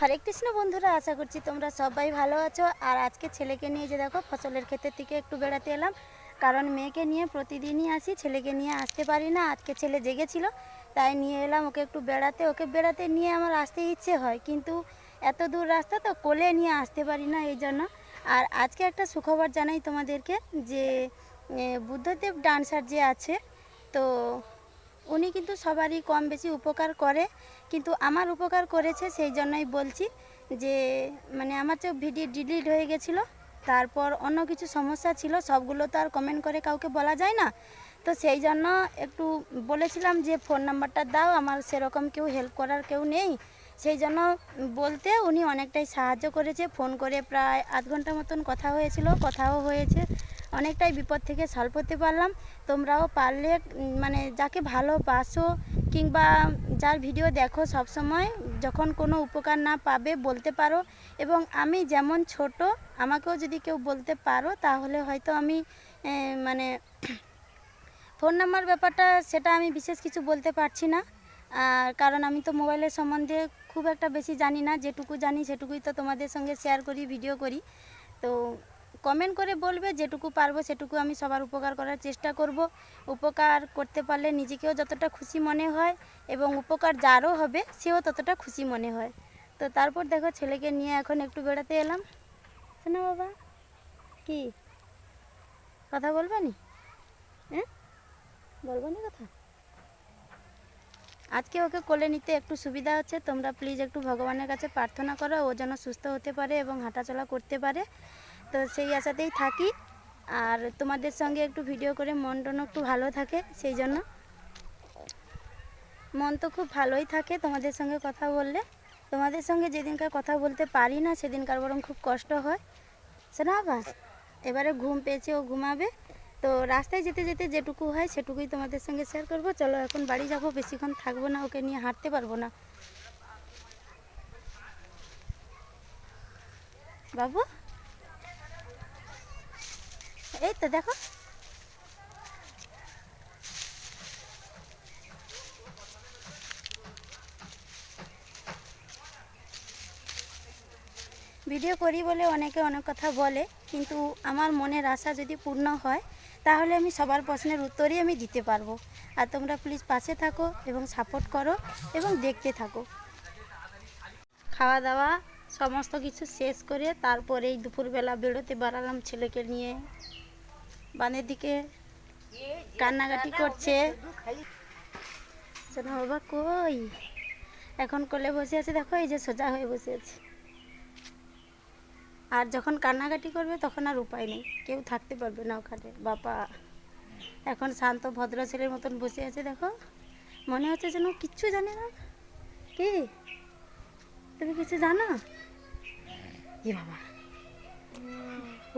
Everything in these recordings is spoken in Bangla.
হরে কৃষ্ণ বন্ধুরা, আশা করছি তোমরা সবাই ভালো আছো। আর আজকে ছেলেকে নিয়ে যে দেখো, ফসলের ক্ষেতের থেকে একটু বেড়াতে এলাম। কারণ মেয়েকে নিয়ে প্রতিদিনই আসি, ছেলেকে নিয়ে আসতে পারি না। আজকে ছেলে জেগেছিল, তাই নিয়ে এলাম ওকে একটু বেড়াতে। ওকে বেড়াতে নিয়ে আমার আসতে ইচ্ছে হয়, কিন্তু এত দূর রাস্তা তো কোলে নিয়ে আসতে পারি না এই জন্য। আর আজকে একটা সুখবর জানাই তোমাদেরকে, যে বুদ্ধদেব ডান্সার যে আছে, তো উনি কিন্তু সবারই কম বেশি উপকার করে। কিন্তু আমার উপকার করেছে সেই জন্যই বলছি যে মানে আমার যে ভিডিও ডিলিট হয়ে গেছিল, তারপর অন্য কিছু সমস্যা ছিল, সবগুলো তো আর কমেন্ট করে কাউকে বলা যায় না। তো সেই জন্য একটু বলেছিলাম যে ফোন নাম্বারটা দাও, আমার সেরকম কেউ হেল্প করার কেউ নেই। সেই জন্য বলতে উনি অনেকটাই সাহায্য করেছে ফোন করে প্রায় আধ ঘণ্টা মতন কথা হয়েছিল, কথাও হয়েছে। অনেকটাই বিপদ থেকে সলভ হতে পারলাম। তোমরাও পারলে মানে যাকে ভালোবাসো কিংবা যার ভিডিও দেখো সব সময় যখন কোনো উপকার না পাবে বলতে পারো। এবং আমি যেমন ছোট, আমাকেও যদি কেউ বলতে পারো, তাহলে হয়তো আমি মানে ফোন নাম্বার ব্যাপারটা, সেটা আমি বিশেষ কিছু বলতে পারছি না। আর কারণ আমি তো মোবাইলের সম্বন্ধে খুব একটা বেশি জানি না, যেটুকু জানি সেটুকুই তো তোমাদের সঙ্গে শেয়ার করি ভিডিও করি। তো কমেন্ট করে বলবে, যেটুকু পারব সেটুকু আমি সবার উপকার করার চেষ্টা করব। উপকার করতে পারলে নিজেকেও যতটা খুশি মনে হয় এবং উপকার যারও হবে, সেও ততটা খুশি মনে হয়। তো তারপর দেখো ছেলেকে নিয়ে এখন একটু বেড়াতে এলাম। শোনো বাবা, কি? কথা বলবে নি? হ্যাঁ? বলব নি কথা? আজকে ওকে কোলে নিতে একটু সুবিধা হচ্ছে, তোমরা প্লিজ একটু ভগবানের কাছে প্রার্থনা করো, ও যেন সুস্থ হতে পারে এবং হাঁটাচলা করতে পারে। তো সেই আশাতেই থাকি। আর তোমাদের সঙ্গে একটু ভিডিও করে মন টন একটু ভালো থাকে, সেই জন্য। মন তো খুব ভালোই থাকে তোমাদের সঙ্গে কথা বললে। তোমাদের সঙ্গে যেদিনকার কথা বলতে পারি না, সেদিনকার বরং খুব কষ্ট হয়। শোনা বাস এবারে ঘুম পেয়েছে, ও ঘুমাবে। তো রাস্তায় যেতে যেতে যেটুকু হয়, সেটুকুই তোমাদের সঙ্গে শেয়ার করব। চলো এখন বাড়ি যাব, বেশিক্ষণ থাকব না, ওকে নিয়ে হাঁটতে পারব না। বাবু? এই তো দেখো। ভিডিও করি বলে অনেকে অনেক কথা বলে, কিন্তু আমার মনের আশা যদি পূর্ণ হয়, তাহলে আমি সবার প্রশ্নের উত্তরই আমি দিতে পারব। আর তোমরা প্লিজ পাশে থাকো এবং সাপোর্ট করো এবং দেখতে থাকো। খাওয়া দাওয়া সমস্ত কিছু শেষ করে তারপরে এই দুপুরবেলা বেরোতে বেড়ালাম ছেলেকে নিয়ে। বানের দিকে কান্নাকাটি করছে। শোনো বাবা কই? এখন কোলে বসে আছে দেখো এই যে সোজা হয়ে বসে আছে। আর যখন কান্নাকাটি করবে তখন আর উপায় নেই। কেউ থাকতে পারবে না ওখানে বাবা। এখন শান্ত ভদ্র ছেলের মতন বসে আছে দেখো। মনে হচ্ছে যেন কিচ্ছু জানে না। কি? তুমি কিছু জানো? কি বাবা।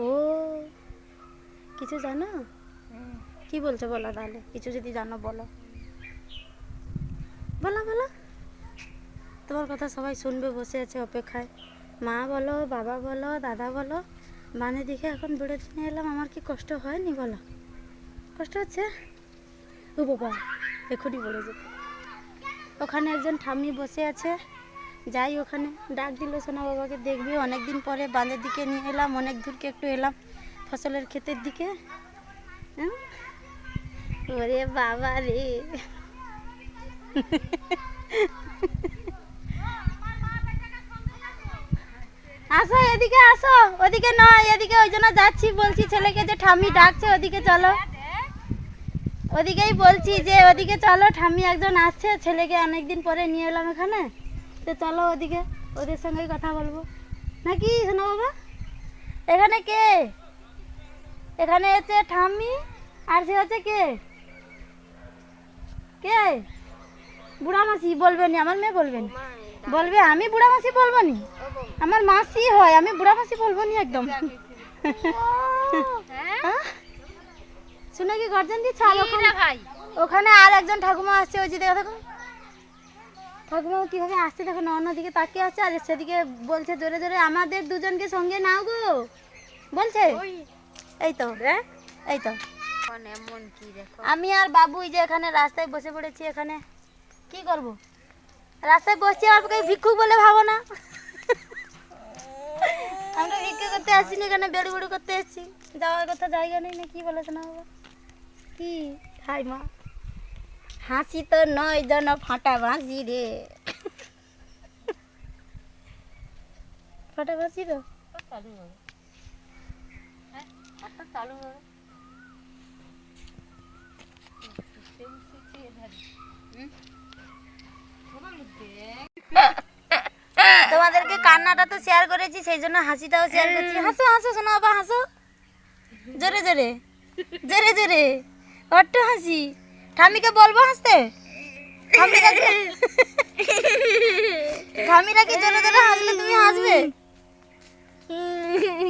ও কিছু জানো? কি বলছো বলো তাহলে? কিছু যদি জানো বলো। বলো বলো। তোমার কথা সবাই শুনবে, বসে আছে অপেক্ষায়। মা বলো, বাবা বলো, দাদা বলো মানে দেখে এখন বেড়ে নিয়ে এলাম। আমার কি কষ্ট হয়নি বলো? কষ্ট হচ্ছে? ও বাবা এখনই বলে যেতে ওখানে একজন ঠাম্মি বসে আছে। যাই, ওখানে ডাক দিল, সোনা বাবাকে দেখবি। অনেক দিন পরে বাঁধের দিকে নিয়ে এলাম, অনেক দূরকে একটু এলাম। ফসলের ক্ষেতের দিকে? হ্যাঁ? ওরে বাবা রে। আসো, এদিকে আসো। ওদিকে নয়, এদিকে ওই জন্য যাচ্ছি, বলছি ছেলেকে যে ঠাম্মি ডাকছে, ওদিকে চলো। ওদিকেই বলছি যে, ওদিকে চলো, ঠাম্মি একজন আসছে, ছেলেকে অনেকদিন পরে নিয়ে এলাম এখানে। তো চলো ওদিকে, ওদের সঙ্গেই কথা বলব। নাকি শোনো বাবা? এখানে কে? এখানে হচ্ছে ঠাম্মি আর সে হচ্ছে কে? কে? বুড়া মাসি বলবেন আমার মেয়ে বলবেন বলবে আমি বুড়া মাসি বলব নি? আমার মাসি হয় আমি বুড়া মাসি বলব নি একদম। হ্যাঁ? শুনে কি গর্জন দিচ্ছে? ওখানে ভাই। ওখানে আর একজন ঠাকুমা আসছে ওই যে দেখো দেখো। ঠাকুমা কীভাবে আসছে দেখো না অন্যদিকে তাকিয়ে আসছে আর সেদিকে বলছে জোরে জোরে আমাদের দুজনকে সঙ্গে নাও গো। বলছে? এই তো। এই তো। আমি আর বাবু এই যে এখানে রাস্তায় বসে পড়েছি এখানে। কি করব? রাস্তায় বসছি আর ভিক্ষুক বলে ভাবো না। আমরা ভিক্ষু করতে আসিনি এখানে বেড়ু বেড়ু করতে এসেছি। যাওয়ার কথা জায়গা নেই না কি বলেছে না বাবা কি? হাই মা। হাসি তো নয় জন ফাটা বাঁচি রে। ফাটা বাঁচি তো? তোমাদেরকে কান্নাটা তো শেয়ার করেছি সেই জন্য হাসিটাও শেয়ার করছি। হাসো হাসো শোনো বাবা হাসো। জোরে জোরে। জোরে জোরে। অট্ট হাসি। ঠামিকে বলব হাসতে? ঠামিরা কি জোরে জোরে হাসলে তুমি হাসবে?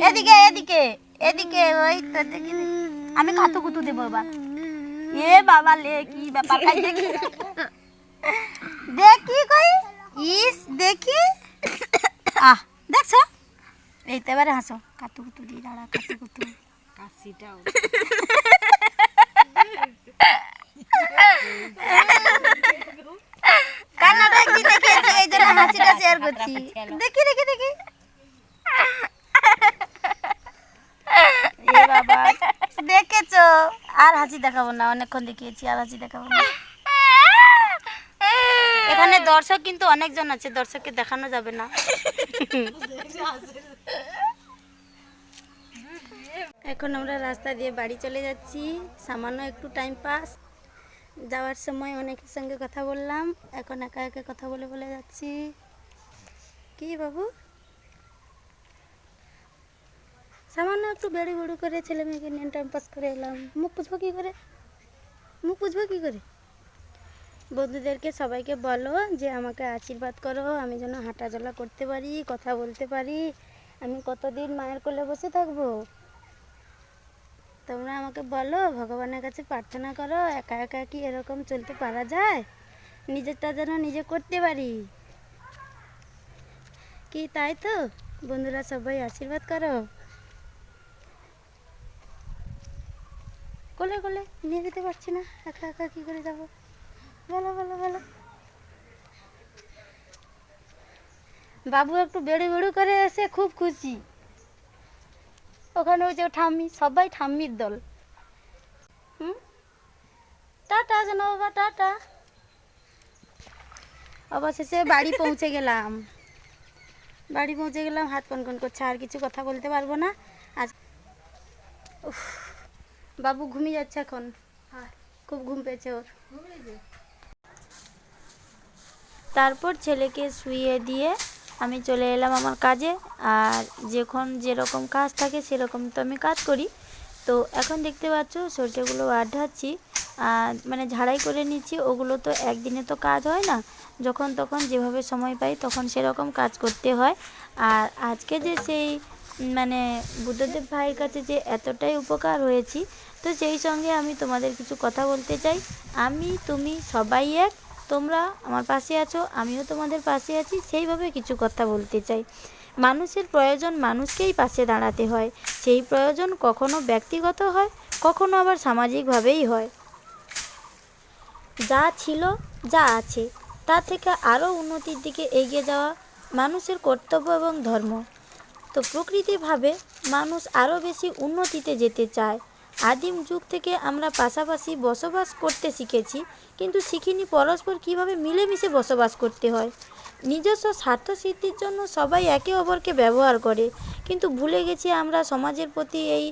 এদিকে এদিকে। এদিকে ওই তো দেখি আমি কাতু কুতু দেবো এবার। এ বাবা লে কি ব্যাপার? খাই দেখি। দেখি কই? ইস দেখি। আহ দেখছ? এই তো এবারে হাসো। কাতু কুতু দিয়ে দাঁড়া কাতু কুতু কাশিটাও। কান্নাটা একদিন দেখিয়েছি এই জন্য হাসিটা শেয়ার করছি। দেখি দেখি দেখি এ বাবা দেখেছ? আর হাসি দেখাবো না, অনেকক্ষণ দেখিয়েছি, আর হাসি দেখাবো না। এখানে দর্শক কিন্তু অনেকজন আছে, দর্শককে দেখানো যাবে না। এখন আমরা রাস্তা দিয়ে বাড়ি চলে যাচ্ছি। সামান্য একটু টাইম পাস যাওয়ার সময় অনেকের সঙ্গে কথা বললাম। এখন একা একা কথা বলে বলে যাচ্ছি। কি বাবু? সামান্য একটু বেড়ি বেড়ু করে ছেলে মেয়েকে নিয়ে টাইম পাস করে এলাম। মুখ বুঝব কী করে? মুখ বুঝব কী করে? বন্ধুদেরকে সবাইকে বলো যে আমাকে আশীর্বাদ করো, আমি যেন হাঁটা চলা করতে পারি, কথা বলতে পারি, আমি কতদিন মায়ের কোলে বসে থাকব? তোমরা আমাকে বলো, ভগবানের কাছে প্রার্থনা করো, একা একা কি এরকম চলতে পারা যায়? নিজেরটা যেন নিজে করতে পারি। কি তাই তো? বন্ধুরা সবাই আশীর্বাদ করো। কোলে কোলে নিয়ে যেতে পারছি না, একা একা কি করে যাব? বলো বলো বলো বাবু একটু বেড়ু বেড়ু করে এসে খুব খুশি। ওখানে ওই যে ঠাম্মি, সবাই ঠাম্মির দল। টাটা জানো বাবা, টাটা। অবশেষে বাড়ি পৌঁছে গেলাম। বাড়ি পৌঁছে গেলাম, হাত কন কন করছে, আর কিছু কথা বলতে পারব না। আজ বাবু ঘুমিয়ে যাচ্ছে এখন। খুব ঘুম পেয়েছে ওর। তারপর ছেলেকে শুইয়ে দিয়ে আমি চলে এলাম আমার কাজে। আর যখন যেরকম কাজ থাকে সেরকম তো আমি কাজ করি। তো এখন দেখতে পাচ্ছ সরষেগুলো আঢাচ্ছি। আর মানে ঝাড়াই করে নিচ্ছি। ওগুলো তো একদিনে তো কাজ হয় না। যখন তখন যেভাবে সময় পাই তখন সেরকম কাজ করতে হয়। আর আজকে যে সেই মানে বুদ্ধদেব ভাইয়ের কাছে যে এতটাই উপকার হয়েছি তো সেই সঙ্গে আমি তোমাদের কিছু কথা বলতে চাই, আমি, তুমি সবাই এক, তোমরা আমার পাশে আছো, আমিও তোমাদের পাশে আছি, সেইভাবে কিছু কথা বলতে চাই। মানুষের প্রয়োজন মানুষকেই পাশে দাঁড়াতে হয়। সেই প্রয়োজন কখনো ব্যক্তিগত হয়, কখনো আবার সামাজিকভাবেই হয়। যা ছিল, যা আছে, তা থেকে আরও উন্নতির দিকে এগিয়ে যাওয়া মানুষের কর্তব্য এবং ধর্ম। তো প্রকৃতিভাবে মানুষ আরও বেশি উন্নতিতে যেতে চায়। আদিম যুগ থেকে আমরা পাশাপাশি বসবাস করতে শিখেছি, কিন্তু শিখিনি পরস্পর কীভাবে মিলেমিশে বসবাস করতে হয়। নিজস্ব স্বার্থ সিদ্ধির জন্য সবাই একে অপরকে ব্যবহার করে, কিন্তু ভুলে গেছি আমরা সমাজের প্রতি এই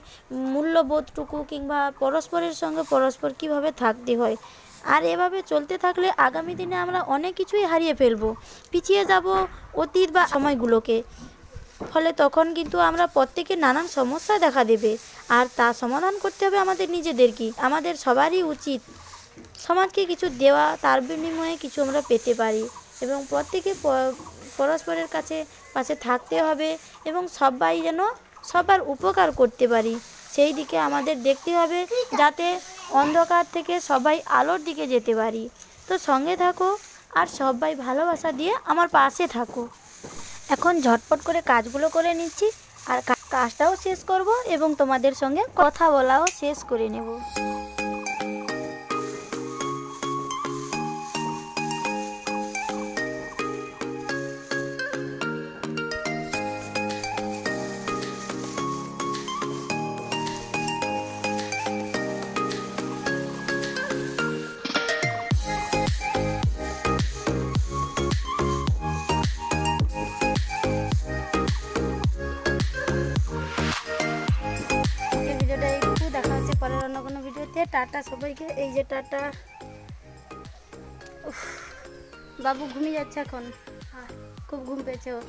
মূল্যবোধটুকু কিংবা পরস্পরের সঙ্গে পরস্পর কীভাবে থাকতে হয়। আর এভাবে চলতে থাকলে আগামী দিনে আমরা অনেক কিছুই হারিয়ে ফেলব, পিছিয়ে যাব অতীত বা সময়গুলোকে। ফলে তখন কিন্তু আমরা প্রত্যেকে নানান সমস্যা দেখা দেবে। আর তা সমাধান করতে হবে আমাদের নিজেদেরকেই আমাদের সবারই উচিত সমাজকে কিছু দেওয়া, তার বিনিময়ে কিছু আমরা পেতে পারি। এবং প্রত্যেকে পরস্পরের কাছে, পাশে থাকতে হবে এবং সবাই যেন সবার উপকার করতে পারি। সেই দিকে আমাদের দেখতে হবে যাতে অন্ধকার থেকে সবাই আলোর দিকে যেতে পারি। তো সঙ্গে থাকো আর সবাই ভালোবাসা দিয়ে আমার পাশে থাকো। এখন ঝটপট করে কাজগুলো করে নিচ্ছি আর কাজটাও শেষ করব এবং তোমাদের সঙ্গে কথা বলাও শেষ করে নেব। সবাইকে টাটা সবাইকে এই যে টাটা। বাবু ঘুমিয়ে যাচ্ছে এখন। খুব ঘুম পেয়েছে ওর।